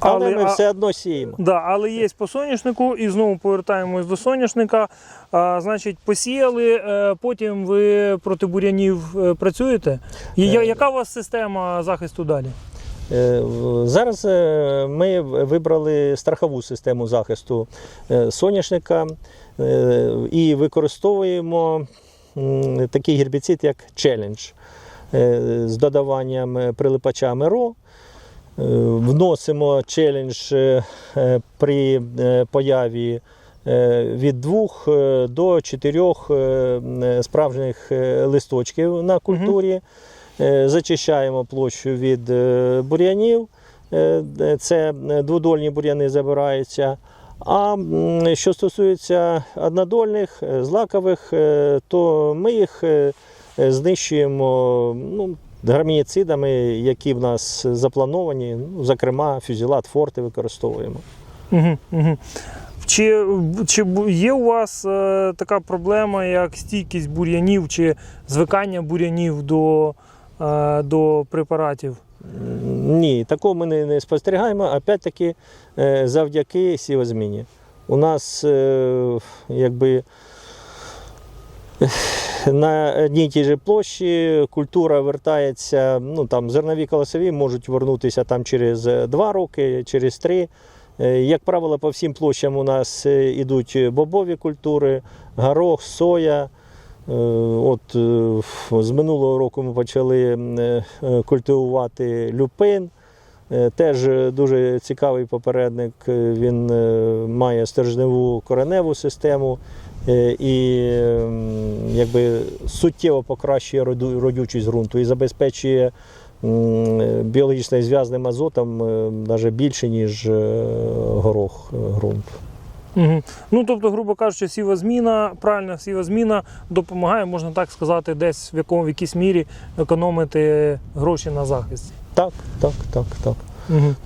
Але, Але, ми а- все одно сіємо. Да, але є по соняшнику, і знову повертаємось до соняшника. А, значить, посіяли, е, потім ви проти бур'янів е, працюєте. Я- Е. Яка у вас система захисту далі? Зараз ми вибрали страхову систему захисту соняшника і використовуємо такий гербіцид, як е, з додаванням прилипача Меро. Вносимо челендж е, е, при е, появі від 2 до 4 справжніх листочків на культурі. Зачищаємо площу від бур'янів. Це дводольні бур'яни забираються. А що стосується однодольних, злакових, то ми їх знищуємо ну, герміцидами, які в нас заплановані. Ну, зокрема, фюзілат форти використовуємо. Угу, угу. Чи, чи є у вас е, така проблема, як стійкість бур'янів чи звикання бур'янів до, е, до препаратів? Ні, такого ми не, не спостерігаємо. Опять-таки, е, завдяки сівозміні. У нас е, якби на одній тій же площі культура вертається, ну там зернові колосові можуть вернутися там через 2 роки, через 3. Як правило, по всім площам у нас е, ідуть бобові культури, горох, соя. Е, От е, з минулого року ми почали е, е, культивувати люпин. Е, Теж е, дуже цікавий попередник. Е, Він е, має стержневу кореневу систему е, і якби суттєво покращує родючість ґрунту і забезпечує е, біологічно зв'язним азотом навіть більше, ніж е, горох е, ґрунт. Угу. Ну, тобто, грубо кажучи, сівозміна, правильна сівозміна допомагає, можна так сказати, десь в якому в якійсь мірі економити гроші на захист. Так, так, так, так. Угу.